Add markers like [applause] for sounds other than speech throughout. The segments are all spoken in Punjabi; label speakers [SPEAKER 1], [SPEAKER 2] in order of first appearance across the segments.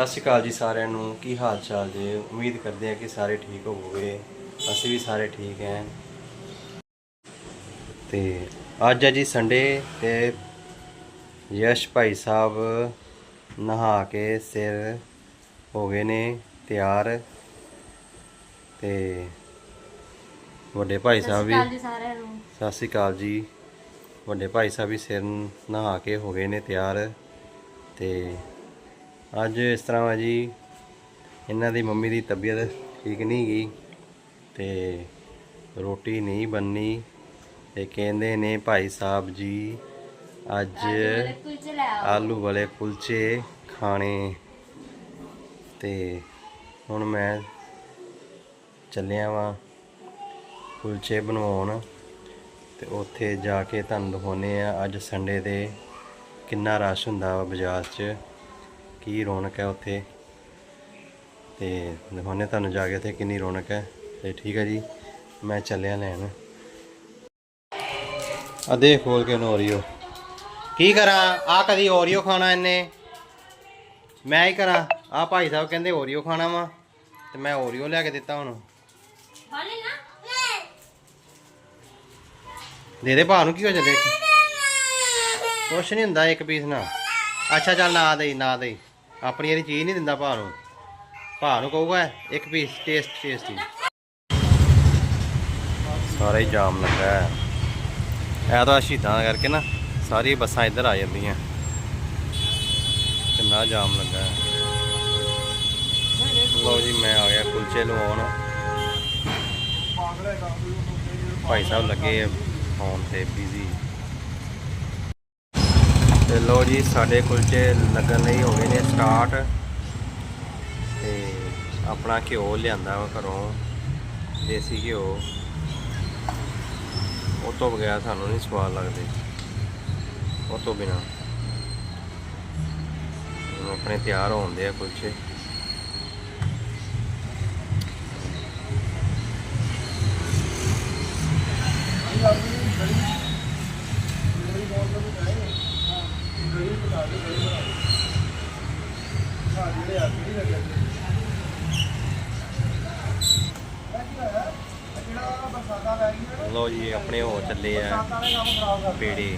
[SPEAKER 1] ਸਤਿ ਸ਼੍ਰੀ ਅਕਾਲ ਜੀ ਸਾਰਿਆਂ ਨੂੰ। ਕੀ ਹਾਲ ਚਾਲ ਜੀ? ਉਮੀਦ ਕਰਦੇ ਹਾਂ ਕਿ ਸਾਰੇ ਠੀਕ ਹੋਵੋਗੇ। ਅਸੀਂ ਵੀ ਸਾਰੇ ਠੀਕ ਹਾਂ। ਤੇ ਅੱਜ ਹੈ ਜੀ ਸੰਡੇ ਤੇ ਯਸ਼ ਭਾਈ ਸਾਹਿਬ ਨਹਾ ਕੇ ਸਿਰ ਹੋ ਗਏ ਨੇ ਤਿਆਰ। ਤੇ ਵੱਡੇ ਭਾਈ ਸਾਹਿਬ ਵੀ
[SPEAKER 2] ਸਤਿ ਸ਼੍ਰੀ ਅਕਾਲ ਜੀ ਸਾਰਿਆਂ ਨੂੰ।
[SPEAKER 1] ਸਤਿ ਸ਼੍ਰੀ ਅਕਾਲ ਜੀ। ਵੱਡੇ ਭਾਈ ਸਾਹਿਬ ਵੀ ਸਿਰ ਨਹਾ ਕੇ ਹੋ ਗਏ ਨੇ ਤਿਆਰ। ਤੇ ਅੱਜ ਇਸ ਤਰ੍ਹਾਂ ਵਾ ਜੀ ਇਹਨਾਂ ਦੀ ਮੰਮੀ ਦੀ ਤਬੀਅਤ ਠੀਕ ਨਹੀਂ ਗਈ ਤੇ ਰੋਟੀ ਨਹੀਂ ਬੰਨੀ ਤੇ ਕਹਿੰਦੇ ਨੇ ਭਾਈ ਸਾਹਿਬ ਜੀ ਅੱਜ ਆਲੂ ਵਾਲੇ ਕੁਲਚੇ ਖਾਣੇ। ਤੇ ਹੁਣ ਮੈਂ ਚੱਲਿਆ ਵਾਂ ਕੁਲਚੇ ਬਣਵਾਉਣ ਤੇ ਉੱਥੇ ਜਾ ਕੇ ਤੁਹਾਨੂੰ ਦਿਖਾਉਂਦੇ ਆ ਅੱਜ ਸੰਡੇ ਦੇ ਕਿੰਨਾ ਰਸ਼ ਹੁੰਦਾ ਵਾ ਬਾਜ਼ਾਰ 'ਚ। ਕੀ ਰੌਣਕ ਹੈ ਉੱਥੇ? ਤੇ ਦਿਖਾਉਂਦੇ ਤੁਹਾਨੂੰ ਜਾ ਕੇ ਉੱਥੇ ਕਿੰਨੀ ਰੌਣਕ ਹੈ? ਤੇ ਠੀਕ ਹੈ ਜੀ ਮੈਂ ਚੱਲਿਆ ਲੈਣ। ਆ ਦੇ ਖੋਲ ਕੇ ਉਹਨੂੰ ਓਰੀਓ ਕੀ ਕਰਾਂ? ਆ ਕਦੀ ਓਰੀਓ ਖਾਣਾ ਇਹਨੇ? ਮੈਂ ਹੀ ਕਰਾਂ। ਆ ਭਾਈ ਸਾਹਿਬ ਕਹਿੰਦੇ ਓਰੀਓ ਖਾਣਾ ਵਾ ਤੇ ਮੈਂ ਓਰੀਓ ਲਿਆ ਕੇ ਦਿੱਤਾ ਹੁਣ
[SPEAKER 2] ਹਾਲੇ ਨਾ?
[SPEAKER 1] ਦੇ ਦੇ ਭਾ ਨੂੰ ਕੀ ਹੋ ਚੱਲੇ ਕੁਛ ਨਹੀਂ ਹੁੰਦਾ ਇੱਕ ਪੀਸ ਨਾ ਅੱਛਾ ਚੱਲ ਨਾ ਦੇਈ ਨਾ ਦੇਈ। ਆਪਣੀ ਵਾਲੀ ਚੀਜ਼ ਨਹੀਂ ਦਿੰਦਾ ਭਾ ਨੂੰ। ਭਾ ਨੂੰ ਕਹੂਗਾ, ਇੱਕ ਪੀਸ ਟੇਸਟ ਟੇਸਟੀ ਸਾਰੇ ਜਾਮ ਲੱਗਾ ਹੈ। ਇਹ ਤਾਂ ਸ਼ਹੀਦਾਂ ਕਰਕੇ ਨਾ ਸਾਰੀ ਬੱਸਾਂ ਇੱਧਰ ਆ ਜਾਂਦੀਆਂ। ਕਿੰਨਾ ਜਾਮ ਲੱਗਾ ਹੈ। ਲਓ ਜੀ, ਮੈਂ ਆ ਗਿਆ ਕੁਲਚੇ ਲਵਾਉਣ। ਭਾਈ ਸਾਹਿਬ ਲੱਗੇ ਫੋਨ ਤੇ ਬਿਜ਼ੀ ਤੇ ਲੋ ਜੀ, ਸਾਡੇ ਕੁਲਚੇ ਲੱਗਣ ਲਈ ਹੋ ਗਏ ਨੇ ਸਟਾਰਟ। ਤੇ ਆਪਣਾ ਘਿਓ ਲਿਆਂਦਾ ਵਾ ਘਰੋਂ, ਦੇਸੀ ਘਿਓ। ਉਹ ਤੋਂ ਬਗੈਰ ਸਾਨੂੰ ਨਹੀਂ ਸਵਾਦ ਲੱਗਦੇ। ਉਹ ਤੋਂ ਬਿਨਾ। ਆਪਣੇ ਤਿਆਰ ਹੋਉਂਦੇ ਆ ਕੁਲਚੇ। ਲੋ ਜੀ, ਆਪਣੇ ਹੋ ਚੱਲੇ ਆ ਪੇੜੇ।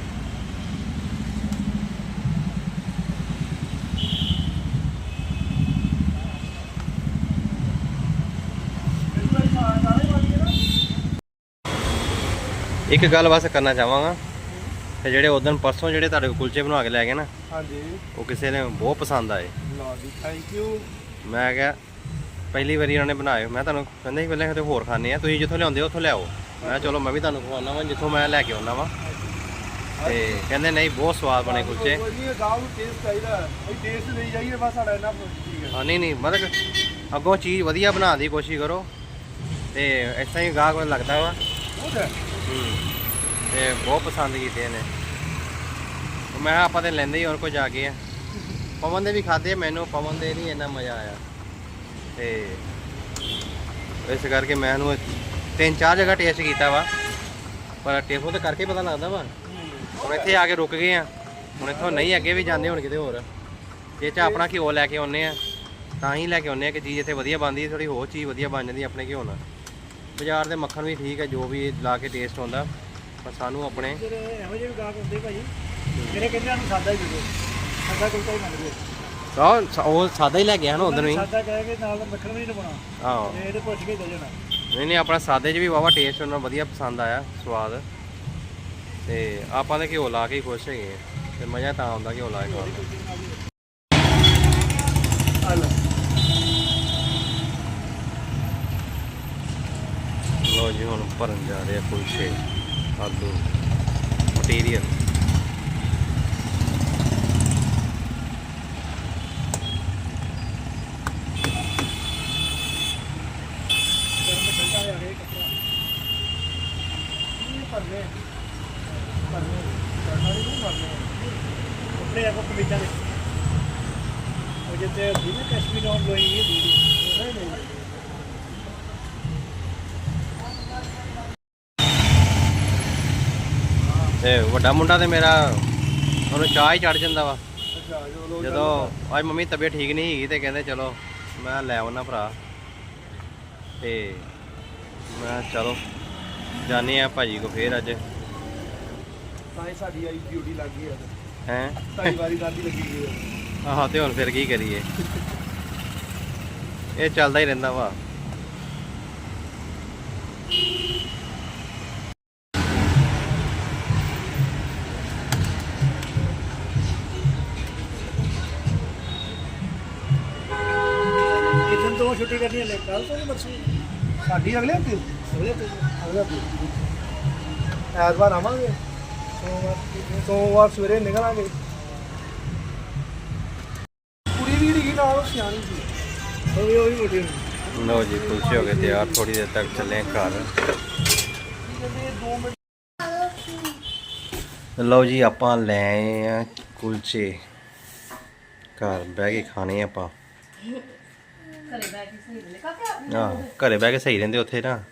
[SPEAKER 1] ਇੱਕ ਗੱਲ ਬਸ ਕਰਨਾ ਚਾਹਾਂਗਾ, ਤੇ ਜਿਹੜੇ ਉਦੋਂ ਪਰਸੋਂ ਜਿਹੜੇ ਤੁਹਾਡੇ ਕੋਲ ਕੁਲਚੇ ਬਣਾ ਕੇ ਲੈ ਗਏ ਨਾ
[SPEAKER 3] ਹਾਂਜੀ।
[SPEAKER 1] ਉਹ ਕਿਸੇ ਨੇ ਬਹੁਤ ਪਸੰਦ ਆਏ।
[SPEAKER 3] ਲਓ ਜੀ ਥੈਂਕ ਯੂ
[SPEAKER 1] ਮੈਂ ਕਿਹਾ ਪਹਿਲੀ ਵਾਰੀ ਉਹਨਾਂ ਨੇ ਬਣਾਏ। ਮੈਂ ਤੁਹਾਨੂੰ ਕਹਿੰਦੇ ਸੀ ਪਹਿਲਾਂ ਕਿਤੇ ਹੋਰ ਖਾਣੇ ਆ। ਤੁਸੀਂ ਜਿੱਥੋਂ ਲਿਆਉਂਦੇ ਹੋ ਉੱਥੋਂ ਲਿਆਓ। ਮੈਂ ਕਿਹਾ ਚਲੋ ਮੈਂ ਵੀ ਤੁਹਾਨੂੰ ਖਵਾਉਣਾ ਵਾਂ ਜਿੱਥੋਂ ਮੈਂ ਲੈ ਕੇ ਆਉਣਾ ਵਾਂ। ਤੇ ਕਹਿੰਦੇ ਨਹੀਂ ਬਹੁਤ ਸਵਾਦ ਬਣੇ ਕੁਲਚੇ।
[SPEAKER 3] ਕੋਈ ਨਹੀਂ ਗਾਉਂ ਨੂੰ ਟੇਸਟ ਚਾਹੀਦਾ। ਇਹ ਟੇਸਟ ਲਈ ਜਾਈਏ ਬਸ ਸਾਡਾ ਇਹਨਾਂ ਠੀਕ ਹੈ।
[SPEAKER 1] ਹਾਂ ਨਹੀਂ ਨਹੀਂ ਮਤਲਬ ਅੱਗੋਂ ਚੀਜ਼ ਵਧੀਆ ਬਣਾਉਣ ਦੀ ਕੋਸ਼ਿਸ਼ ਕਰੋ। ਤੇ ਇਸ ਤਰ੍ਹਾਂ ਹੀ ਗਾਹਕ ਨੂੰ ਲੱਗਦਾ ਵਾ। ਤੇ ਬਹੁਤ ਪਸੰਦ ਕੀਤੇ ਨੇ ਮੈਂ ਕਿਹਾ ਆਪਾਂ ਤੇ ਲੈਂਦੇ ਹੀ ਹੋਰ ਕੁਝ ਆ ਕੇ ਆ। ਪਵਨ ਦੇ ਵੀ ਖਾਦੇ ਮੈਨੂੰ ਪਵਨ ਦੇ ਨਹੀਂ, ਇੰਨਾ ਮਜ਼ਾ ਆਇਆ। ਤੇ ਇਸ ਕਰਕੇ ਮੈਂ ਇਹਨੂੰ ਤਿੰਨ ਚਾਰ ਜਗ੍ਹਾ ਟੇਸਟ ਕੀਤਾ ਵਾ। ਪਰ ਟੇਸਟ ਤਾਂ ਕਰਕੇ ਪਤਾ ਲੱਗਦਾ ਵਾ। ਹੁਣ ਇੱਥੇ ਆ ਕੇ ਰੁਕ ਗਏ ਆ। ਹੁਣ ਇੱਥੋਂ ਨਹੀਂ, ਅੱਗੇ ਵੀ ਜਾਂਦੇ ਹੁਣ ਕਿਤੇ ਹੋਰ। ਜੇ ਚ ਆਪਣਾ ਘਿਓ ਲੈ ਕੇ ਆਉਨੇ ਆ, ਤਾਂ ਹੀ ਲੈ ਕੇ ਆਉਨੇ ਆ ਕਿ ਚੀਜ਼ ਇੱਥੇ ਵਧੀਆ ਬਣਦੀ ਥੋੜੀ ਹੋਰ ਚੀਜ਼ ਵਧੀਆ ਬਣ ਜਾਂਦੀ ਆਪਣੇ ਘਿਓ ਨਾਲ। ਬਾਜ਼ਾਰ ਦੇ ਮੱਖਣ ਵੀ ਠੀਕ ਹੈ ਜੋ ਵੀ ਲਾ ਕੇ ਟੇਸਟ ਹੁੰਦਾ। ਪਰ ਸਾਨੂੰ ਆਪਣੇ
[SPEAKER 3] ਇਹੋ ਜਿਹੇ ਵੀ ਗਾਹਕ ਹੁੰਦੇ ਭਾਜੀ ਜਿਹੜੇ ਕਹਿੰਦੇ ਸਾਨੂੰ ਸਾਦਾ ਹੀ ਦੇ ਦਿਓ ਸਾਦਾ ਕੁਲਚਾ ਹੀ ਮੰਗਦੇ।
[SPEAKER 1] ਆਹ ਸ- ਉਹ ਸਾਦਾ ਹੀ ਲੈ ਆਇਆ ਨਾ ਉਦੋਂ ਵੀ।
[SPEAKER 3] ਸਾਦਾ ਕਹਿ ਕੇ ਨਾਲ ਮੱਖਣ ਵੀ ਨਹੀਂ ਬਣਾ
[SPEAKER 1] ਆਹੋ।
[SPEAKER 3] ਤੇ ਇਹਦੇ ਪੁੱਛ ਕੇ ਦੇ ਜਾਣਾ।
[SPEAKER 1] ਨਹੀਂ ਨਹੀਂ ਆਪਣਾ ਸਾਦੇ 'ਚ ਵੀ ਵਾਵਾ ਟੇਸਟ ਉਹਨਾਂ ਵਧੀਆ ਪਸੰਦ ਆਇਆ ਸਵਾਦ। ਤੇ ਆਪਾਂ ਤਾਂ ਘਿਓ ਲਾ ਕੇ ਹੀ ਖੁਸ਼ ਹੈਗੇ ਆ। ਤੇ ਮਜ਼ਾ ਤਾਂ ਆਉਂਦਾ ਘਿਓ ਲਾ ਕੇ ਖਾਣ ਦਾ। ਲੋ ਜੀ ਹੁਣ ਭਰਨ ਜਾ ਰਹੇ ਆ ਕੁਲਚੇ ਆਲੂ ਮਟੀਰੀਅਲ
[SPEAKER 3] ਗਰਮ ਠੰਡਾ ਆ ਗਿਆ ਕੱਪੜਾ ਇਹ ਭਰਨੇ ਭਰਨੇ ਕਰਨਾ ਨਹੀਂ ਭਰਨੇ ਕੱਪੜੇ ਆਪੋ ਕਮੀਜ਼ਾਂ ਦੇ ਉਹ ਜਿੱਤੇ ਹੁੰਦੀ ਨਾ ਕਸ਼ਮੀਰ ਆਉਣ ਲੋਈ ਇਹ ਦੀਦੀ ਨਹੀਂ ਨਹੀਂ
[SPEAKER 1] ਤੇ ਵੱਡਾ ਮੁੰਡਾ ਤੇ ਮੇਰਾ ਉਹਨੂੰ ਚਾਹ ਹੀ ਚੜ ਜਾਂਦਾ ਵਾ। ਜਦੋਂ ਅੱਜ ਮੰਮੀ ਤਬੀਅਤ ਠੀਕ ਨਹੀਂ ਹੈਗੀ ਤੇ ਕਹਿੰਦੇ ਚਲੋ ਮੈਂ ਲੈ ਆਉਣਾ ਭਰਾ। ਤੇ ਮੈਂ ਚਲੋ ਜਾਣੇ ਆ ਭਾਜੀ ਕੋ ਫੇਰ ਅੱਜ।
[SPEAKER 3] ਤਾਂ ਸਾਡੀ ਆਈ ਡਿਊਟੀ ਲੱਗ ਗਈ ਹੈ?
[SPEAKER 1] ਹੈ
[SPEAKER 3] ਸਾਡੀ ਵਾਰੀ ਦਾਦੀ ਲੱਗੀ ਗਈ
[SPEAKER 1] ਆਹੋ ਤੇ ਹੁਣ ਫਿਰ ਕੀ ਕਰੀਏ। ਇਹ ਚੱਲਦਾ ਹੀ ਰਹਿੰਦਾ ਵਾ।
[SPEAKER 3] ਛੁੱਟੀ ਕਰਨੀ ਹੈ ਲੈ ਕੱਲ ਤੋਂ ਨਹੀਂ ਮਰਸੀ ਸਾਡੀ ਅਗਲੇ ਹਫ਼ਤੇ? ਅਗਲੇ ਹਫ਼ਤੇ। ਅਗਲੇ ਹਫ਼ਤੇ। ਐਤਵਾਰ ਆਵਾਂਗੇ। ਸੋਮਵਾਰ ਸੋਮਵਾਰ ਸਵੇਰੇ ਨਿਕਲਾਂਗੇ। ਕੁੜੀ ਵੀ ਜਿਹੜੀ ਨਾਲ ਸਿਆਣੀ ਸੀ ਉਹ ਵੀ ਉਹ ਵੀ ਮੋਟੀ
[SPEAKER 1] ਲਓ ਜੀ ਕੁਲਚੇ ਹੋ ਗਏ ਤਿਆਰ ਥੋੜੀ ਦੇਰ ਤੱਕ ਚੱਲੇ ਘਰ।
[SPEAKER 3] ਕਹਿੰਦੇ 2 ਮਿੰਟ
[SPEAKER 1] ਲਓ ਜੀ ਆਪਾਂ ਲੈ ਆਏ ਆ ਕੁਲਚੇ। ਘਰ ਬਹਿ ਕੇ ਖਾਣੇ ਆਪਾਂ।
[SPEAKER 2] ਘਰੇ ਬੈ ਕੇ ਸਹੀ ਲੈ ਕਾਕਾ
[SPEAKER 1] ਆਹ ਘਰੇ ਬਹਿ ਕੇ ਸਹੀ ਰਹਿੰਦੇ ਉੱਥੇ ਨਾ।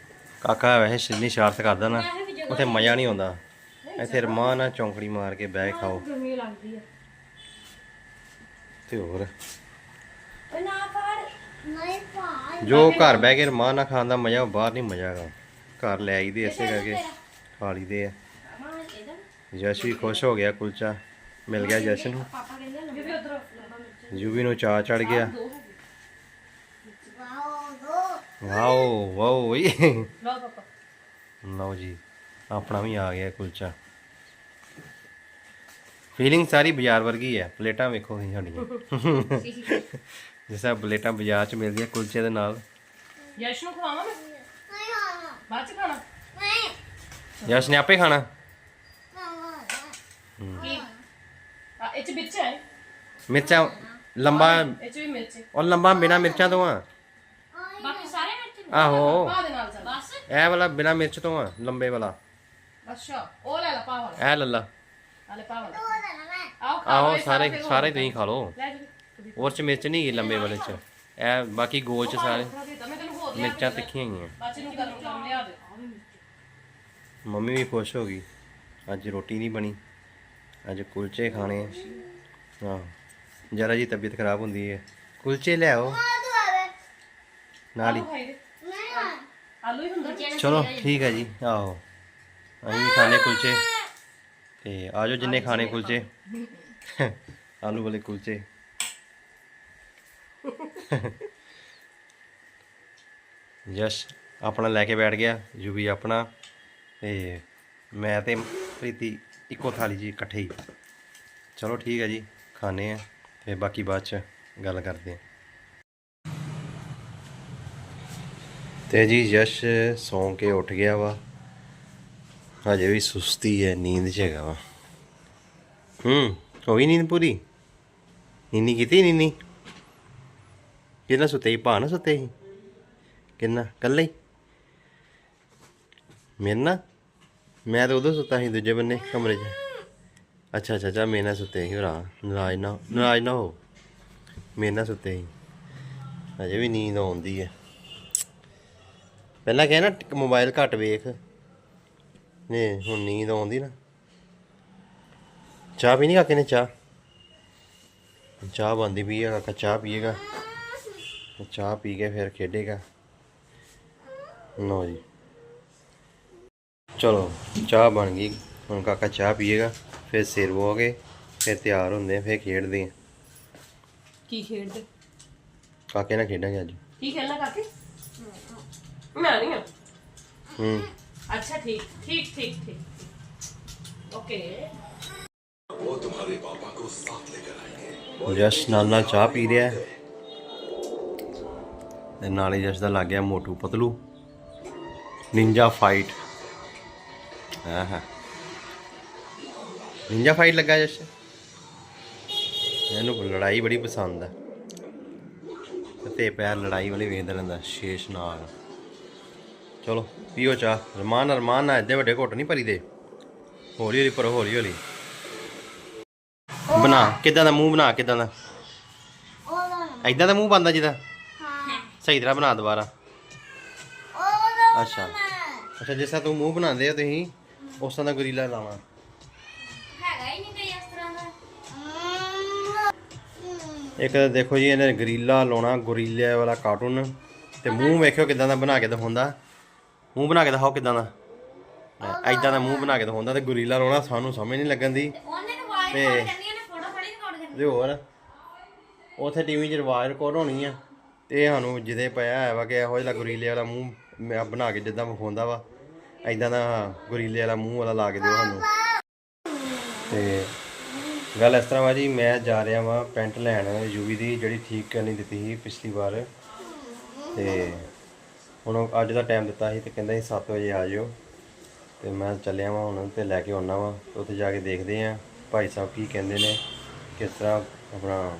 [SPEAKER 1] ਕਾਕਾ ਵੈਸੇ ਸ਼ਿੰਨੀ ਸ਼ਰਾਰਤ ਕਰਦਾ ਨਾ ਉੱਥੇ ਮਜ਼ਾ ਨਹੀਂ ਆਉਂਦਾ। ਇੱਥੇ ਰਮਾਨ ਨਾਲ ਚੌਂਕੜੀ ਮਾਰ ਕੇ ਬਹਿ ਕੇ ਖਾਓ।
[SPEAKER 2] ਗਰਮੀ ਲੱਗਦੀ ਆ।
[SPEAKER 1] ਤੇ ਹੋਰ?
[SPEAKER 2] ਓਏ ਨਾ ਫੜ। ਨਹੀਂ ਫੜ।
[SPEAKER 1] ਜੋ ਘਰ ਬਹਿ ਕੇ ਰਮਾਨ ਨਾਲ ਖਾਣ ਦਾ ਮਜ਼ਾ ਉਹ ਬਾਹਰ ਨਹੀਂ ਮਜ਼ਾ ਹੈਗਾ। ਘਰ ਲੈ ਆਈਦੇ ਇਸੇ ਕਰਕੇ ਖਾ ਲਈਦੇ ਆ।
[SPEAKER 2] ਮਾਂ ਇਹਦਾ।
[SPEAKER 1] ਜਸ਼ ਵੀ ਖੁਸ਼ ਹੋ ਗਿਆ ਕੁਲਚਾ। ਮਿਲ ਗਿਆ ਜਸ਼ ਨੂੰ।
[SPEAKER 2] ਪਾਪਾ ਕਹਿੰਦੇ ਨਾ ਵੀ ਉਧਰ।
[SPEAKER 1] ਚਾਹ ਚੜ ਗਿਆ।
[SPEAKER 2] ਦੋ। ਵਾਓ
[SPEAKER 1] ਵਾਓ ਓਏ
[SPEAKER 2] ਲਓ ਪਾਪਾ।
[SPEAKER 1] ਲਓ ਜੀ ਆਪਣਾ ਵੀ ਆ ਗਿਆ ਕੁਲਚਾ। ਫੀਲਿੰਗ ਸਾਰੀ ਬਾਜ਼ਾਰ ਵਰਗੀ ਹੈ ਪਲੇਟਾਂ ਵੇਖੋ ਤੁਸੀਂ ਸਾਡੀਆਂ। ਜਿਸ ਪਲੇਟਾਂ ਬਾਜ਼ਾਰ 'ਚ ਮਿਲਦੀਆਂ ਕੁਲਚੇ ਦੇ ਨਾਲ।
[SPEAKER 2] ਯਸ਼ ਨੂੰ ਖਵਾਵਾਂ ਮੈਂ? ਬਾਅਦ ਚ ਖਾਣਾ?
[SPEAKER 1] ਨੇ ਆਪੇ ਖਾਣਾ।
[SPEAKER 2] ਕੀ? ਆ ਇਹ ਚ ਵਿੱਚ ਹੈ।
[SPEAKER 1] ਮਿਰਚਾਂ ਲੰਬਾ
[SPEAKER 2] ਇਹ ਚ ਵੀ ਮਿਰਚ।
[SPEAKER 1] ਉਹ ਲੰਬਾ ਬਿਨਾ ਮਿਰਚਾਂ ਤੋਂ ਆ।
[SPEAKER 2] ਮਿਰਚ
[SPEAKER 1] ਆਹੋ।
[SPEAKER 2] ਪਾ ਦੇ ਨਾਲ ਚੱਲ ਬਸ।
[SPEAKER 1] ਇਹ ਵਾਲਾ ਬਿਨਾ ਮਿਰਚ ਤੋਂ ਆ ਲੰਬੇ ਵਾਲਾ।
[SPEAKER 2] ਅੱਛਾ ਉਹ ਲੈ ਲਾ ਪਾ ਵਾਲਾ।
[SPEAKER 1] ਇਹ ਲੱਲਾ
[SPEAKER 2] ਹਲੇ ਆਓ ਖਾ
[SPEAKER 1] ਆਹੋ
[SPEAKER 2] ਇਹ
[SPEAKER 1] ਸਾਰੇ
[SPEAKER 2] ਫਿਰ
[SPEAKER 1] ਸਾਰੇ ਤੁਸੀਂ ਖਾ ਲਓ।
[SPEAKER 2] ਲੈ ਜੀ।
[SPEAKER 1] ਹੋਰ ਚ ਮਿਰਚ ਨਹੀਂ ਗਈ ਲੰਬੇ ਵਾਲੇ ਚ। ਇਹ ਬਾਕੀ ਗੋਲ ਚ ਸਾਰੇ।
[SPEAKER 2] ਥੋੜਾ ਦੇ ਮੈਂ ਤੈਨੂੰ ਹੋਰ ਲਿਆ
[SPEAKER 1] ਮਿਰਚਾਂ ਤਿੱਖੀਆਂ ਗਈਆਂ
[SPEAKER 2] ਬਾਅਦ ਚ ਨੂੰ ਗਰਮ ਗਰਮ ਲਿਆ ਦੇ।
[SPEAKER 1] ਮੰਮੀ ਵੀ ਖੁਸ਼ ਹੋ ਗਈ। ਅੱਜ ਰੋਟੀ ਨਹੀਂ ਬਣੀ। ਅੱਜ ਕੁਲਚੇ ਖਾਣੇ ਆ। ਜਰਾ ਜੀ ਤਬੀਅਤ ਖਰਾਬ ਹੁੰਦੀ ਹੈ। ਕੁਲਚੇ ਲਿਆਓ ਨਾਲ ਹੀ।
[SPEAKER 2] ਆਲੂ ਖਾਈ ਦੇ। ਆਲੂ ਹੀ ਹੁੰਦਾ
[SPEAKER 1] ਚਲੋ ਠੀਕ ਹੈ ਜੀ ਆਹੋ। ਅਸੀਂ ਵੀ ਖਾਣੇ ਕੁਲਚੇ। ਤੇ ਆਜੋ ਜਿੰਨੇ ਖਾਣੇ ਕੁਲਚੇ। [laughs] ਆਲੂ ਵਾਲੇ ਕੁਲਚੇ। [laughs] ਯਸ਼ ਆਪਣਾ ਲੈ ਕੇ ਬੈਠ ਗਿਆ ਯੂਵੀ ਆਪਣਾ। ਤੇ ਮੈਂ ਤੇ ਪ੍ਰੀਤੀ ਇੱਕੋ ਥਾਲੀ ਜੀ ਇਕੱਠੇ ਹੀ। ਚਲੋ ਠੀਕ ਹੈ ਜੀ ਖਾਣੇ ਆ ਤੇ ਬਾਕੀ ਬਾਅਦ ਚ ਗੱਲ ਕਰਦੇ ਆ ਤੇ ਜੀ ਯਸ਼ ਸੌਂ ਕੇ ਉੱਠ ਗਿਆ ਵਾ। ਹਜੇ ਵੀ ਸੁਸਤੀ ਹੈ, ਨੀਂਦ 'ਚ ਹੈਗਾ ਵਾ। ਹੂੰ, ਹੋ ਗਈ ਨੀਂਦ ਪੂਰੀ? ਨੀਂਦੀ ਕੀਤੀ ਨੀਂਦੀ ਕਿੰਨਾ ਸੁੱਤੇ ਸੀ? ਭਾਣਾ ਸੁੱਤੇ ਸੀ? ਕਿੰਨਾ? ਕੱਲੇ ਹੀ? ਮੇਰੇ ਨਾਲ? ਮੈਂ ਤਾਂ ਉਦੋਂ ਸੁੱਤਾ ਸੀ ਦੂਜੇ ਬੰਨੇ ਕਮਰੇ 'ਚ। ਅੱਛਾ ਅੱਛਾ ਅੱਛਾ, ਮੇਰੇ ਨਾਲ ਸੁੱਤੇ ਸੀ ਭਰਾ। ਨਾਰਾਜ਼ ਨਾ ਨਾਰਾਜ਼ ਨਾ ਹੋ। ਮੇਰੇ ਨਾਲ ਸੁੱਤੇ ਸੀ। ਹਜੇ ਵੀ ਨੀਂਦ ਆਉਂਦੀ ਹੈ। ਪਹਿਲਾਂ ਕਿਹਾ ਨਾ ਮੋਬਾਈਲ ਘੱਟ ਵੇਖ। ਨੇ ਹੁਣ ਨੀਂਦ ਆਉਂਦੀ ਨਾ। ਚਾਹ ਪੀਣੀ ਕਾਕੇ ਨੇ? ਚਾਹ। ਚਾਹ ਬੰਦੀ ਪਈ ਹੈ ਕਾਕਾ ਚਾਹ ਪੀਏਗਾ। ਚਾਹ ਪੀ ਕੇ ਫਿਰ ਖੇਡੇਗਾ। ਲਓ ਜੀ। ਚਲੋ ਚਾਹ ਬਣ ਗਈ। ਹੁਣ ਕਾਕਾ ਚਾਹ ਪੀਏਗਾ ਫਿਰ ਸਿਰ ਵੋ ਕੇ ਫਿਰ ਤਿਆਰ ਹੁੰਦੇ ਆ ਫਿਰ ਖੇਡਦੇ ਆ।
[SPEAKER 2] ਕੀ ਖੇਡਦੇ?
[SPEAKER 1] ਕਾਕੇ ਨਾਲ ਖੇਡਾਂਗੇ ਅੱਜ।
[SPEAKER 2] ਕੀ ਖੇਲਣਾ ਕਾਕੇ? ਮੈਂ ਨਹੀਂ ਆ
[SPEAKER 1] ਹੂੰ
[SPEAKER 2] अच्छा ठीक ठीक ठीक ठीक ओके
[SPEAKER 1] ਜਸ਼ ਨਾਲ ਨਾਲ ਚਾਹ ਪੀ ਰਿਹਾ ਹੈ ਤੇ ਨਾਲੇ ਜਸ਼ ਦਾ ਲੱਗ ਗਿਆ ਮੋਟੂ ਪਤਲੂ ਨਿੰਜਾ ਫਾਈਟ ਆਹਾ ਨਿੰਜਾ ਫਾਈਟ ਲੱਗਾ ਜਸ਼ ਇਹਨੂੰ ਲੜਾਈ ਬੜੀ ਪਸੰਦ ਹੈ ਤੇ ਪੈਰ ਲੜਾਈ ਵਾਲੇ ਵੇਖਦਾ ਰਹਿੰਦਾ ਸ਼ੇਸ਼ ਨਾਲ ਚਲੋ ਪੀਓ ਚਾਹ। ਰਮਾਨ ਰਮਾਨ ਨਾਲ ਐਡੇ ਵੱਡੇ ਘੁੱਟ ਨਹੀਂ ਭਰੀਦੇ। ਹੌਲੀ ਹੌਲੀ ਪਰ ਹੌਲੀ ਹੌਲੀ। ਬਣਾ ਕਿਦਾਂ ਦਾ ਮੂੰਹ ਬਣਾ ਕਿਦਾਂ ਦਾ? ਐਦਾਂ ਦਾ ਮੂੰਹ ਬੰਦਾ ਜਿਹਦਾ? ਸਹੀ ਤਰ੍ਹਾਂ ਬਣਾ ਦੁਬਾਰਾ। ਅੱਛਾ। ਅੱਛਾ ਜਿਸ ਤਰ੍ਹਾਂ ਤੂੰ ਮੂੰਹ ਬਣਾਉਂਦੇ ਹੋ ਤੁਸੀਂ ਉਸ ਤਰ੍ਹਾਂ ਦਾ ਗਰੀਲਾ ਲਾਵਾਂ।
[SPEAKER 2] ਦਾ।
[SPEAKER 1] ਇੱਕ ਦੇਖੋ ਜੀ ਇਹਨੇ ਗਰੀਲਾ ਲਾਉਣਾ ਗੋਰੀਲੇ ਵਾਲਾ ਕਾਰਟੂਨ ਤੇ ਮੂੰਹ ਵੇਖਿਓ ਕਿਦਾਂ ਦਾ ਬਣਾ ਕੇ ਦਿਖਾਉਂਦਾ। ਮੂੰਹ ਬਣਾ ਕੇ ਦਿਖਾਓ ਕਿਦਾਂ ਦਾ। ਐਦਾਂ ਦਾ ਮੂੰਹ ਬਣਾ ਕੇ ਦਿਖਾਉਂਦਾ ਤੇ ਗੋਰੀਲਾ ਲਾਉਣਾ ਸਾਨੂੰ ਸਮਝ ਨਹੀਂ ਲੱਗਣ ਦੀ।
[SPEAKER 4] ਉਹਨੇ ਨੂੰ ਵਾਇਸ
[SPEAKER 1] ਤੇ-
[SPEAKER 4] ਕਰਨੀ ਉਹਨੇ ਫੋਟੋ ਥੋੜੀ ਰਿਕਾਰਡ ਕਰਨੀ।
[SPEAKER 1] ਤੇ ਹੋਰ ਉਥੇ ਟੀਵੀ 'ਚ ਰਿਵਾਜ ਰਿਕਾਰਡ ਹੋਣੀ ਆ। ਤੇ ਇਹ ਸਾਨੂੰ ਜਿਹਦੇ ਪਿਆ ਹੈ ਵਾ ਕਿ ਇਹੋ ਜਿਹਾ ਗੋਰੀਲੇ ਵਾਲਾ ਮੂੰਹ ਮੈਂ ਬਣਾ ਕੇ ਜਿੱਦਾਂ ਵਿਖਾਉਂਦਾ ਵਾ ਐਦਾਂ ਦਾ ਗੋਰੀਲੇ ਵਾਲਾ ਮੂੰਹ ਵਾਲਾ ਲਾ ਕੇ ਦਿਓ ਸਾਨੂੰ। ਤੇ ਗੱਲ ਇਸ ਤਰ੍ਹਾਂ ਵਾ ਜੀ ਮੈਂ ਜਾ ਰਿਹਾ ਵਾਂ ਪੈਂਟ ਲੈਣ ਯੂਵੀ ਦੀ ਜਿਹੜੀ ਠੀਕ ਕਰਨੀ ਦਿੱਤੀ ਸੀ ਪਿਛਲੀ ਵਾਰ। ਤੇ ਹੁਣ ਉਹ ਅੱਜ ਦਾ ਟਾਈਮ ਦਿੱਤਾ ਸੀ ਤੇ ਕਹਿੰਦਾ ਸੀ 7 ਵਜੇ ਆ ਜਿਓ। ਤੇ ਮੈਂ ਚੱਲਿਆ ਵਾਂ ਹੁਣ ਤੇ ਲੈ ਕੇ ਆਉਣਾ ਵਾਂ, ਤੇ ਉੱਥੇ ਜਾ ਕੇ ਦੇਖਦੇ ਆਂ ਭਾਈ ਸਾਹਿਬ ਕੀ ਕਹਿੰਦੇ ਨੇ, ਕਿਸ ਤਰ੍ਹਾਂ ਆਪਣਾ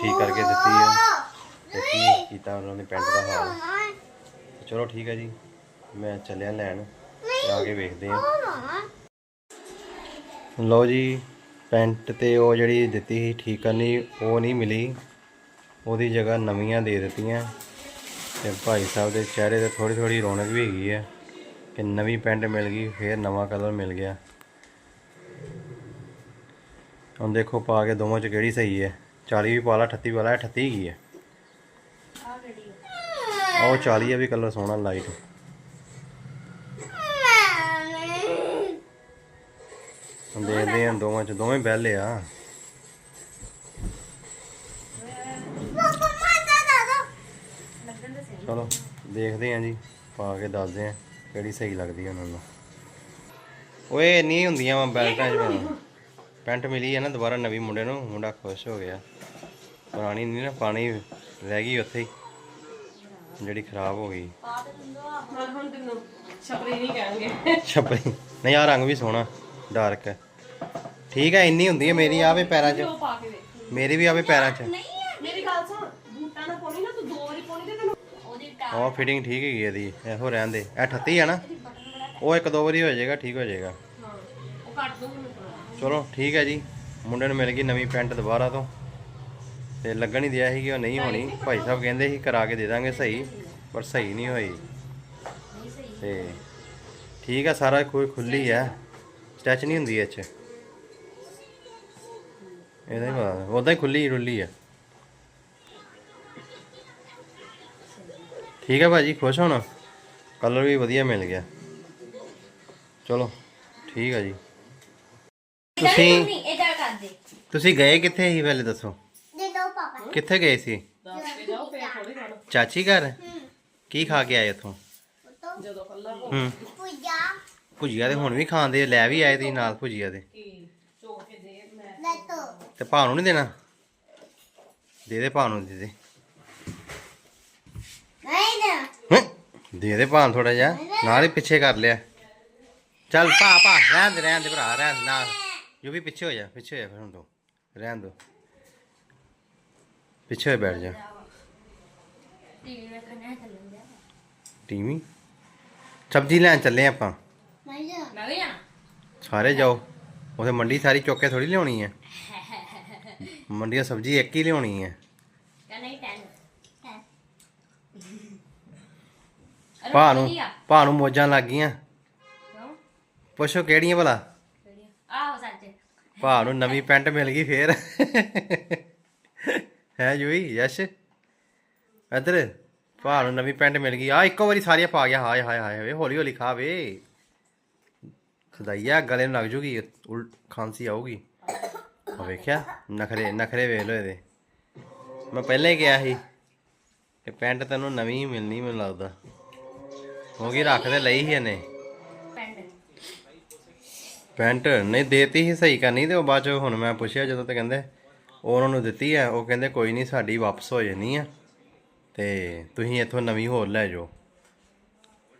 [SPEAKER 1] ਠੀਕ ਕਰਕੇ ਦਿੱਤੀ ਹੈ ਤੇ ਕੀ ਕੀਤਾ ਉਹਨਾਂ ਨੇ ਪੈਂਟ ਦਾ ਹਾਲ। ਤੇ ਚਲੋ ਠੀਕ ਹੈ ਜੀ, ਮੈਂ ਚੱਲਿਆ ਲੈਣ ਆ ਕੇ ਵੇਖਦੇ ਆਂ। ਲਓ ਜੀ, ਪੈਂਟ ਤੇ ਉਹ ਜਿਹੜੀ ਦਿੱਤੀ ਸੀ ਠੀਕ ਕਰਨੀ, ਉਹ ਨਹੀਂ ਮਿਲੀ। ਉਹਦੀ ਜਗ੍ਹਾ ਨਵੀਆਂ ਦੇ ਦਿੱਤੀਆਂ। ਤੇ ਭਾਈ ਸਾਹਿਬ ਦੇ ਚਿਹਰੇ ਤੇ ਥੋੜੀ ਥੋੜੀ ਰੌਣਕ ਵੀ ਹੈਗੀ ਹੈ ਕਿ ਨਵੀਂ ਪੈਂਟ ਮਿਲ ਗਈ, ਫੇਰ ਨਵਾਂ ਕਲਰ ਮਿਲ ਗਿਆ। ਹੁਣ ਦੇਖੋ ਪਾ ਕੇ ਦੋਵਾਂ ਚ ਕਿਹੜੀ ਸਹੀ ਹੈ। 40 ਵੀ ਪਾ ਲਾ 38 ਵੀ ਪਾ 38 ਹੀ ਹੈ। ਉਹ 40 ਆ ਵੀ ਕਲਰ ਸੋਹਣਾ ਲਾਈਟ ਹੁਣ ਦੇਖਦੇ ਆ ਦੋਵਾਂ ਚ, ਦੋਵੇਂ ਬੈਲ ਆ। ਚਲੋ ਦੇਖਦੇ ਆ ਜੀ ਪਾ ਕੇ ਦੱਸਦੇ ਆ ਕਿਹੜੀ ਸਹੀ ਲੱਗਦੀ ਆ ਉਹਨਾਂ ਨੂੰ। ਓਏ ਨਹੀਂ ਹੁੰਦੀਆਂ ਵਾ ਬੈਲਟਾਂ ਪਾਉਣਾ। ਪੈਂਟ ਮਿਲੀ ਹੈ ਨਾ ਦੁਬਾਰਾ ਨਵੀਂ ਮੁੰਡੇ ਨੂੰ ਮੁੰਡਾ ਖੁਸ਼ ਹੋ ਗਿਆ। ਪੁਰਾਣੀ ਨਹੀਂ ਨਾ ਪਾਣੀ ਰਹਿ ਗਈ ਉੱਥੇ ਹੀ ਜਿਹੜੀ ਖਰਾਬ ਹੋ ਗਈ।
[SPEAKER 2] ਹੁਣ ਤੈਨੂੰ ਛਪਰੀ ਨਹੀਂ
[SPEAKER 1] ਛਪਰੀ ਨਹੀਂ ਆ ਰੰਗ ਵੀ ਸੋਹਣਾ ਡਾਰਕ ਹੈ। ਠੀਕ ਹੈ ਇੰਨੀ ਹੁੰਦੀ ਹੈ ਮੇਰੀ ਆਵੇ ਪੈਰਾਂ 'ਚ।
[SPEAKER 2] ਪਾ ਕੇ ਵੇਖ।
[SPEAKER 1] ਮੇਰੀ ਵੀ ਆਵੇ ਪੈਰਾਂ 'ਚ।
[SPEAKER 2] ਮੇਰੀ ਗੱਲ ਸੁਣ ਬੂਟਾਂ ਨਾ ਪਾਉਣੀ ਨਾ ਤੂੰ ਦੋ ਵਾਰੀ ਪਾਉਣੀ ਤੇ ਤੈਨੂੰ
[SPEAKER 1] ਉਹ ਫਿਟਿੰਗ ਠੀਕ ਹੈਗੀ ਇਹਦੀ, ਇਹੋ ਰਹਿਣ ਦੇ। ਇਹ 38 ਹੈ ਨਾ? ਉਹ ਇੱਕ ਦੋ ਵਾਰੀ ਹੋ ਜਾਏਗਾ, ਠੀਕ ਹੋ ਜਾਏਗਾ। ਚਲੋ, ਠੀਕ ਹੈ ਜੀ। ਮੁੰਡੇ ਨੂੰ ਮਿਲ ਗਈ ਨਵੀਂ ਪੈਂਟ ਦੁਬਾਰਾ ਤੋਂ। ਤੇ ਲੱਗਣ ਹੀ ਦਿਆ ਸੀ ਕਿ ਉਹ ਨਹੀਂ ਹੋਣੀ। ਭਾਈ ਸਾਹਿਬ ਕਹਿੰਦੇ ਸੀ ਕਰਾ ਕੇ ਦੇ ਦਾਂਗੇ ਸਹੀ, ਪਰ ਸਹੀ ਨਹੀਂ ਹੋਈ। ਤੇ ਠੀਕ ਹੈ ਸਾਰਾ ਕੋਈ ਖੁੱਲੀ ਹੈ ਸਟੈਚ ਨਹੀਂ ਹੁੰਦੀ ਇਹ ਚ। ਇਹਦਾ ਹੀ ਪਤਾ ਉਦਾਂ ਹੀ ਖੁੱਲੀ ਰੁੱਲੀ ਹੈ ਠੀਕ ਹੈ ਭਾਜੀ ਖੁਸ਼ ਹੋਣਾ? ਕਲਰ ਵੀ ਵਧੀਆ ਮਿਲ ਗਿਆ। ਚਲੋ ਠੀਕ ਹੈ ਜੀ। ਤੁਸੀਂ
[SPEAKER 4] ਨਹੀਂ ਇਧਰ ਕਰ ਦੇ
[SPEAKER 1] ਤੁਸੀਂ ਗਏ ਕਿੱਥੇ ਸੀ ਪਹਿਲੇ ਦੱਸੋ?
[SPEAKER 4] ਦੇ ਦੋ ਪਾਪਾ
[SPEAKER 1] ਕਿੱਥੇ ਗਏ ਸੀ? ਚਾਚੀ ਘਰ? ਕੀ ਖਾ ਕੇ ਆਏ ਉੱਥੋਂ?
[SPEAKER 2] ਜਦੋਂ ਕੱਲਾ ਹੋ।
[SPEAKER 1] ਹੂੰ
[SPEAKER 4] ਪੂਜਾ
[SPEAKER 1] ਭੁਜੀਆ ਤੇ ਹੁਣ ਵੀ ਖਾਂਦੇ ਲੈ ਵੀ ਆਏ ਤੁਸੀਂ ਨਾਲ ਭੁਜੀਆ ਦੇ।
[SPEAKER 4] ਲੈ ਤੇ
[SPEAKER 1] ਭਾਅ ਨੂੰ ਨਹੀਂ ਦੇਣਾ? ਦੇ ਦੇ ਭਾਅ ਨੂੰ ਦੇ ਦੇ
[SPEAKER 4] ਨਹੀਂ ਨਾ
[SPEAKER 1] ਹੈਂ? ਦੇ ਦੇ ਭਾਅ ਥੋੜਾ ਜਿਹਾ। ਨਾਲ ਹੀ ਪਿੱਛੇ ਕਰ ਲਿਆ। ਚੱਲ ਭਾ ਭਾ ਰਹਿਣ ਦੇ ਰਹਿਣ ਦੇ ਭਰਾ ਰਹਿਣ ਦੇ, ਨਾਲ। ਜੋ ਵੀ ਪਿੱਛੇ ਹੋ ਜਾ ਪਿੱਛੇ ਹੋ ਜਾ ਫਿਰ ਹੁਣ ਤੂੰ। ਰਹਿਣ ਦੋ। ਪਿੱਛੇ ਹੋਏ ਬੈਠ ਜਾ।
[SPEAKER 4] ਟੀਵੀ? ਵੇਖਣਾ ਚੱਲਣ ਦਿਆ
[SPEAKER 1] ਟੀਵੀ ਸਬਜ਼ੀ ਲੈਣ ਚੱਲੇ ਆਪਾਂ।
[SPEAKER 4] ਮੈਂ ਜਾ ਮੈਂ ਵੀ ਜਾਣਾ
[SPEAKER 1] ਸਾਰੇ ਜਾਓ। ਉਥੇ ਮੰਡੀ ਸਾਰੀ ਚੁੱਕ ਕੇ ਥੋੜੀ ਲਿਆਉਣੀ ਹੈ। ਮੰਡੀ ਦੀ ਸਬਜ਼ੀ ਇੱਕ ਹੀ ਲਿਆਉਣੀ ਹੈ
[SPEAKER 4] ਕਹ ਨਹੀਂ ਟੈਨ
[SPEAKER 1] ਭਾ ਨੂੰ ਭਾ ਨੂੰ ਮੋਜਾਂ ਲੱਗ ਗਈਆਂ।
[SPEAKER 4] ਕਿਉਂ?
[SPEAKER 1] ਪੁੱਛੋ ਕਿਹੜੀਆਂ ਭਲਾ?
[SPEAKER 4] ਆਹੋ ਸੱਚ।
[SPEAKER 1] ਭਾ ਨੂੰ ਨਵੀਂ ਪੈਂਟ ਮਿਲ ਗਈ ਫੇਰ। ਹੈ ਜੂਈ ਯਸ਼? ਇੱਧਰ ਭਾ ਨੂੰ ਨਵੀਂ ਪੈਂਟ ਮਿਲ ਗਈ। ਆ ਇੱਕੋ ਵਾਰੀ ਸਾਰੀਆਂ ਪਾ ਗਿਆ। ਹਾਏ ਹਾਏ ਹਾਏ ਵੇ ਹੌਲੀ ਹੌਲੀ ਖਾ ਵੇ। ਖਦਾਈਆ ਗਲੇ ਨੂੰ ਲੱਗ ਜੂਗੀ ਉਲ ਖਾਂਸੀ ਆਊਗੀ। ਆ ਵੇਖਿਆ ਨਖਰੇ ਨਖਰੇ ਵੇਖ ਲੋ ਇਹਦੇ। ਮੈਂ ਪਹਿਲਾਂ ਹੀ ਕਿਹਾ ਸੀ ਕਿ ਪੈਂਟ ਤੈਨੂੰ ਨਵੀਂ ਹੀ ਮਿਲਣੀ ਮੈਨੂੰ ਲੱਗਦਾ। ਹੋ ਗਈ ਰੱਖ ਲਈ ਸੀ ਇਹਨੇ? ਪੈਂਟ। ਨਹੀਂ ਦੇਤੀ ਸੀ ਸਹੀ ਕਰਨੀ ਤੇ ਉਹ ਬਾਅਦ ਚ ਹੁਣ ਮੈਂ ਪੁੱਛਿਆ ਜਦੋਂ ਤੇ ਕਹਿੰਦੇ ਉਹ ਉਹਨਾਂ ਨੂੰ ਦਿੱਤੀ ਆ ਉਹ ਕਹਿੰਦੇ ਕੋਈ ਨਹੀਂ ਸਾਡੀ ਵਾਪਸ ਹੋ ਜਾਣੀ ਆ। ਤੇ ਤੁਸੀਂ ਇੱਥੋਂ ਨਵੀਂ ਹੋਰ ਲੈ ਜਾਓ।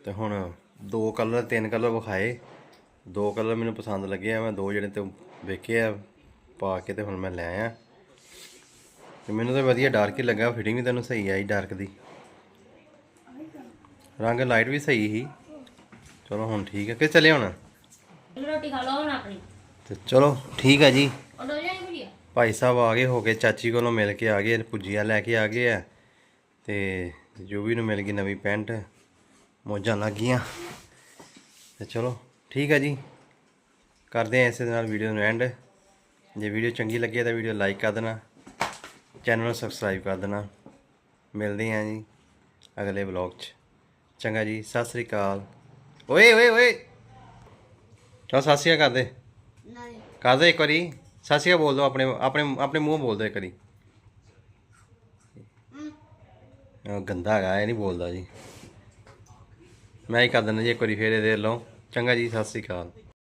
[SPEAKER 1] ਤੇ ਹੁਣ ਦੋ ਕਲਰ ਤਿੰਨ ਕਲਰ ਵਿਖਾਏ। ਦੋ ਕਲਰ ਮੈਨੂੰ ਪਸੰਦ ਲੱਗੇ ਆ ਮੈਂ ਦੋ ਜਿਹੜੇ ਤੇ ਵੇਖੇ ਆ ਪਾ ਕੇ ਤੇ ਹੁਣ ਮੈਂ ਲੈ ਆਇਆ। ਤੇ ਮੈਨੂੰ ਤਾਂ ਵਧੀਆ ਡਾਰਕ ਹੀ ਲੱਗਾ ਫਿਟਿੰਗ ਵੀ ਤੈਨੂੰ ਸਹੀ ਆਈ ਡਾਰਕ ਦੀ। ਰੰਗ ਲਾਈਟ ਵੀ ਸਹੀ ਸੀ। ਚਲੋ ਹੁਣ ਠੀਕ ਹੈ। ਕਿ ਚੱਲੇ ਹੁਣ?
[SPEAKER 4] ਰੋਟੀ ਖਾ ਲਓ ਹੁਣ ਆਪਣੀ।
[SPEAKER 1] ਤੇ ਚਲੋ ਠੀਕ ਹੈ ਜੀ। ਭਾਈ ਸਾਹਿਬ ਆ ਗਏ ਹੋ ਕੇ ਚਾਚੀ ਕੋਲੋਂ ਮਿਲ ਕੇ ਆ ਗਏ ਭੁਜੀਆ ਲੈ ਕੇ ਆ ਗਏ ਆ। ਤੇ ਜੂਵੀ ਨੂੰ ਮਿਲ ਗਈ ਨਵੀਂ ਪੈਂਟ। ਮੋਜਾਂ ਲੱਗ ਗਈਆਂ। ਤੇ ਚਲੋ ਠੀਕ ਹੈ ਜੀ। ਕਰਦੇ ਆ ਇਸੇ ਦੇ ਨਾਲ ਵੀਡੀਓ ਨੂੰ ਐਂਡ। ਜੇ ਵੀਡੀਓ ਚੰਗੀ ਲੱਗੇ ਤਾਂ ਵੀਡੀਓ ਲਾਈਕ ਕਰ ਦੇਣਾ। ਚੈਨਲ ਨੂੰ ਸਬਸਕ੍ਰਾਈਬ ਕਰ ਦੇਣਾ। ਮਿਲਦੇ ਹਾਂ ਜੀ ਅਗਲੇ ਵਲੌਗ 'ਚ। ਚੰਗਾ ਜੀ ਸਤਿ ਸ੍ਰੀ ਅਕਾਲ। ਓਏ ਓਏ ਓਏ। ਚਲ ਸਤਿ ਸ੍ਰੀ ਅਕਾਲ ਕਰ ਦੇ
[SPEAKER 4] ਨਹੀਂ।
[SPEAKER 1] ਕਰ ਦੇ ਇੱਕ ਵਾਰੀ। ਸਤਿ ਸ੍ਰੀ ਅਕਾਲ ਬੋਲ ਦੋ ਆਪਣੇ ਆਪਣੇ ਆਪਣੇ ਮੂੰਹ ਬੋਲ ਦੋ ਇੱਕ ਵਾਰੀ। ਉਹ ਗੰਦਾ ਹੈਗਾ ਇਹ ਨਹੀਂ ਬੋਲਦਾ ਜੀ। ਮੈਂ ਹੀ ਕਰ ਦਿੰਦਾ ਜੀ ਇੱਕ ਵਾਰੀ ਫੇਰ ਇਹਦੇ ਵੱਲੋਂ। ਚੰਗਾ ਜੀ ਸਤਿ ਸ੍ਰੀ ਅਕਾਲ।